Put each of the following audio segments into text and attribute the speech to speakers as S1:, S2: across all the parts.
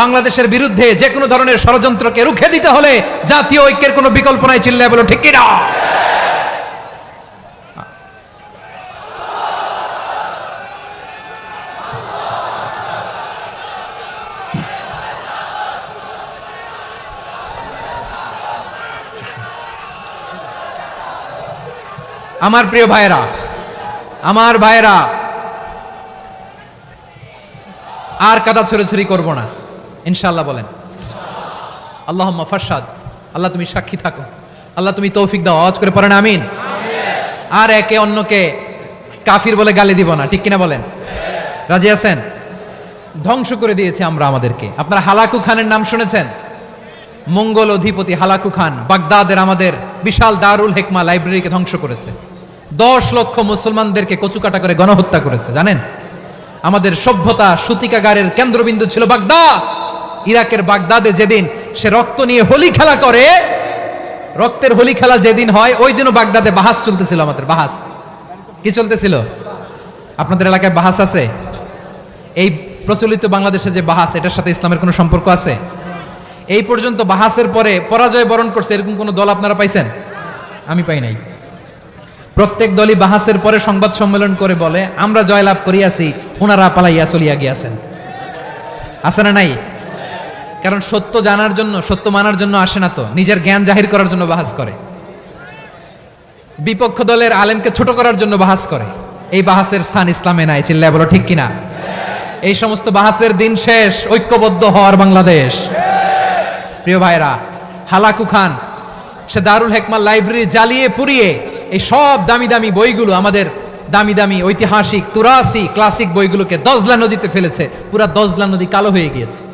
S1: বাংলাদেশের বিরুদ্ধে যে কোনো ধরনের ষড়যন্ত্রকে রুখে দিতে হলে জাতীয় ঐক্যের কোনো বিকল্প নাই চিল্লায় বলো, ঠিক কিনা? আমার প্রিয় ভাইয়েরা, আমার ভাইয়েরা, আর কাদা ছড়াছড়ি করব না। ইনশাআল্লাহ বলেন। আল্লাহ ফাসাদ আল্লাহ তুমি সাক্ষী থাকো। আল্লাহ তুমি তৌফিক দাও। আওয়াজ করে পড়েন, আমিন। আর একে অন্যকে কাফির বলে গালি দিব না, ঠিক কিনা বলেন? রাজি আছেন? ধ্বংস করে দিয়েছে আমরা আমাদেরকে। আপনারা হালাকু খানের নাম শুনেছেন? মঙ্গল অধিপতি হালাকু খান বাগদাদের আমাদের বিশাল দারুল হেকমা লাইব্রেরিকে ধ্বংস করেছে। দশ লক্ষ মুসলমানদেরকে কচুকাটা করে গণহত্যা করেছে, জানেন? আমাদের সভ্যতা সূতিকাগারের কেন্দ্রবিন্দু ছিল বাগদাদ। ইরাকের বাগদাদে যেদিন সে রক্ত নিয়ে হোলি খেলা করে, রক্তের হোলি খেলা যেদিন হয়, ওই দিনও বাগদাদে বাহাস চলতেছিল আমাদের, বাহাস। কি চলতেছিল? আপনাদের এলাকায় বাহাস আছে? এই প্রচলিত বাংলাদেশে যে বাহাস, এটার সাথে ইসলামের কোনো সম্পর্ক আছে? এই পর্যন্ত বাহাসের পরে পরাজয় বরণ করছে, এরকম কোনো দল আপনারা পাইছেন? আমি পাই নাই। প্রত্যেক দলই বাহাসের পরে সংবাদ সম্মেলন করে বলে, আমরা জয়লাভ করিয়াছি ওনারা পালাইয়া চলিয়া গিয়াছেন। আছে না নাই? কারণ সত্য জানার জন্য, সত্য মানার জন্য আসে না তো। নিজের জ্ঞান জাহির করার জন্য বাহাস করে। বিপক্ষ দলের আলেমকে ছোট করার জন্য বাহাস করে। এই বাহাসের স্থান ইসলামে নাই, চিল্লায় বলো ঠিক কিনা? এই সমস্ত বাহাসের দিন শেষ, ঐক্যবদ্ধ হওয়ার বাংলাদেশ। প্রিয় ভাইরা, হালাকু খান, সে দারুল হেকমাল লাইব্রেরি জ্বালিয়ে পুড়িয়ে এই সব দামি দামি বইগুলো আমাদের দামি দামি ঐতিহাসিক তুরাসি ক্লাসিক বইগুলোকে দজলা নদীতে ফেলেছে। পুরা দজলা নদী কালো হয়ে গিয়েছে।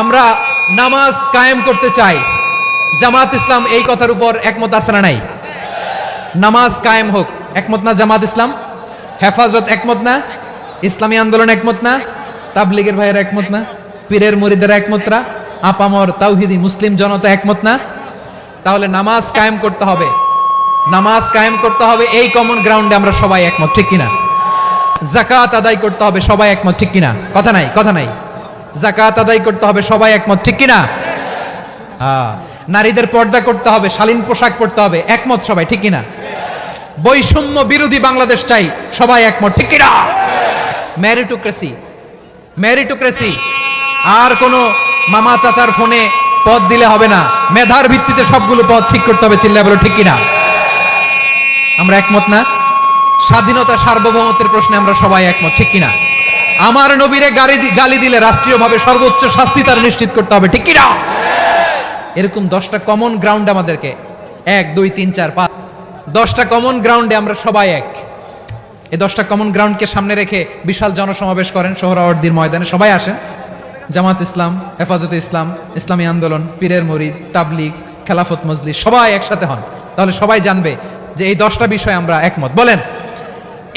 S1: আমরা নামাজ কায়েম করতে চাই। জামাত ইসলাম এই কথার উপর একমত না নাই? নামাজ কায়েম হোক, একমত না জামাত ইসলাম? হেফাজত একমত না? ইসলামী আন্দোলন একমত না? তাবলিগের ভাইয়ের একমত না? পীরের মরিদের একমত না? আপামর, তাওহিদি, মুসলিম জনতা একমত না? তাহলে নামাজ কায়েম করতে হবে। নামাজ কায়েম করতে হবে, এই কমন গ্রাউন্ডে আমরা সবাই একমত, ঠিক কিনা? জাকাত আদায় করতে হবে, সবাই একমত, ঠিক কিনা? কথা নাই কথা নাই। জাকাত আদায় করতে হবে, সবাই একমত, ঠিক কিনা? হ্যাঁ নারীদের পর্দা করতে হবে, শালীন পোশাক পরতে হবে, একমত সবাই, ঠিক কিনা? বৈষম্য বিরোধী বাংলাদেশ চাই, সবাই একমত, ঠিক কিনা? ম্যারিটোক্রেসি ম্যারিটোক্রেসি আর কোনো মামা চাচার ফোনে পদ দিলে হবে না, মেধার ভিত্তিতে সবগুলো পদ ঠিক করতে হবে চিল্লা বলো, ঠিক কিনা? আমরা একমত না? স্বাধীনতা সার্বভৌমত্বের প্রশ্নে আমরা সবাই একমত, ঠিক কিনা? আমার নবীরে গালি দিলে রাষ্ট্রীয়ভাবে সর্বোচ্চ শাস্তি তার নিশ্চিত করতে হবে, ঠিক কিনা এরকম দশটা কমন গ্রাউন্ড আমাদেরকে। এক, দুই, তিন, চার, পাঁচ। দশটা কমন গ্রাউন্ডে আমরা সবাই এক। এই দশটা কমন গ্রাউন্ডকে সামনে রেখে বিশাল জনসমাবেশ করেন সোহরাওয়ার্দির ময়দানে। সবাই আসেন। জামাত ইসলাম, হেফাজতে ইসলাম, ইসলামী আন্দোলন, পীরের মরিদ, তাবলিগ, খেলাফত মজলি সবাই একসাথে হন। তাহলে সবাই জানবে যে এই দশটা বিষয় আমরা একমত। বলেন।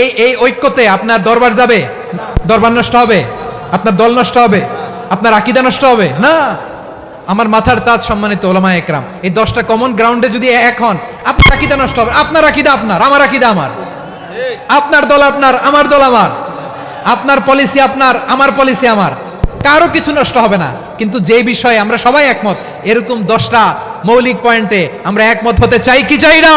S1: এই এই ঐক্যতে আপনার দরবার যাবে। দরবার নষ্ট হবে, আপনার দল নষ্ট হবে, আপনার আকিদা নষ্ট হবে। না, আমার মাথার তাজ সম্মানিত ওলামা একরাম, এই দশটা কমন গ্রাউন্ডে যদি এক হন, আপনার আকিদা নষ্ট হবে, আপনার আকিদা আপনার, আমার আকিদা আমার। আপনার দল আপনার, আমার দল আমার। আপনার পলিসি আপনার, আমার পলিসি আমার। কারও কিছু নষ্ট হবে না, কিন্তু যে বিষয়ে আমরা সবাই একমত, এরকম দশটা মৌলিক পয়েন্টে আমরা একমত হতে চাই কি চাই না?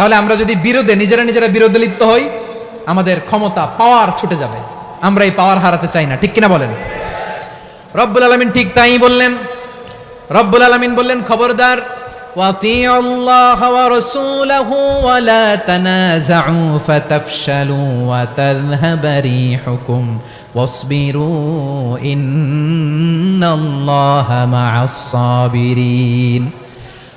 S1: তাহলে আমরা যদি বিরোধে, নিজেরা নিজেরা বিরোধে লিপ্ত হই, আমাদের ক্ষমতা পাওয়ার ছুটে যাবে। আমরা এই পাওয়ার হারাতে চাই না, ঠিক কিনা বলেন? রব্বুল আলমিন ঠিক তাই বললেন। রব্বুল আলমিন বললেন, খবরদার ইন্নাল্লাহা মা'আস-সাবিরিন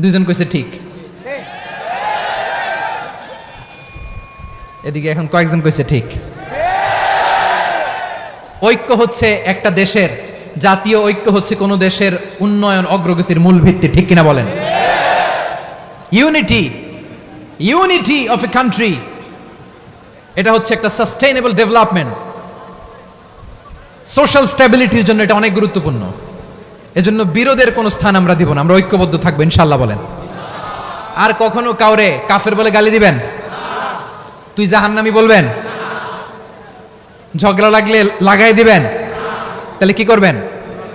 S1: দুইজন কইছে ঠিক। এদিকে এখন কয়েকজন কইছে ঠিক। ঐক্য হচ্ছে একটা দেশের, জাতীয় ঐক্য হচ্ছে কোন দেশের উন্নয়ন অগ্রগতির মূল ভিত্তি, ঠিক কিনা বলেন? Unity unity of a country এটা হচ্ছে একটা সাস্টেইনেবল ডেভেলপমেন্ট সোশ্যাল স্ট্যাবিলিটির জন্য এটা অনেক গুরুত্বপূর্ণ। এজন্য বিরোধের কোনো স্থান আমরা দিব না, আমরা ঐক্যবদ্ধ থাকব, ইনশাল্লাহ বলেন। আর কখনো কাউরে কাফের বলে গালি দিবেন? তুই জাহান্নামি বলবেন? ঝগড়া লাগলে লাগাই দিবেন? তাহলে কি করবেন?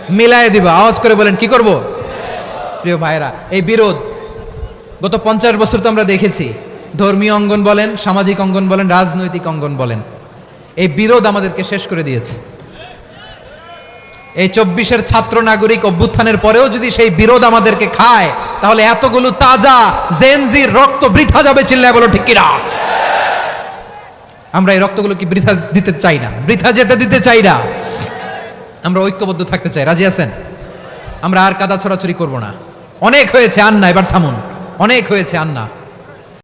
S1: মিলায় দিব। আওয়াজ করে বলেন, কি করব? প্রিয় ভাইরা এই বিরোধ গত পঞ্চাশ বছর তো আমরা দেখেছি। ধর্মীয় অঙ্গন বলেন, সামাজিক অঙ্গন বলেন, রাজনৈতিক অঙ্গন বলেন। এই বিরোধ আমাদেরকে শেষ করে দিয়েছে। এই চব্বিশের ছাত্র নাগরিক অভ্যুত্থানের পরেও যদি সেই বিরোধ আমাদেরকে খায়, তাহলে এতগুলো তাজা জেনজির রক্ত বৃথা যাবে চিল্লায় বলো ঠিক কিনা? আমরা এই রক্তগুলো কি বৃথা দিতে চাই না? বৃথা যেতে দিতে চাই না। আমরা ঐক্যবদ্ধ থাকতে চাই, রাজি আছেন? আমরা আর কাদা ছড়াছড়ি করব না। অনেক হয়েছে, আন্না, এবার থামুন। অনেক হয়েছে, আন্না।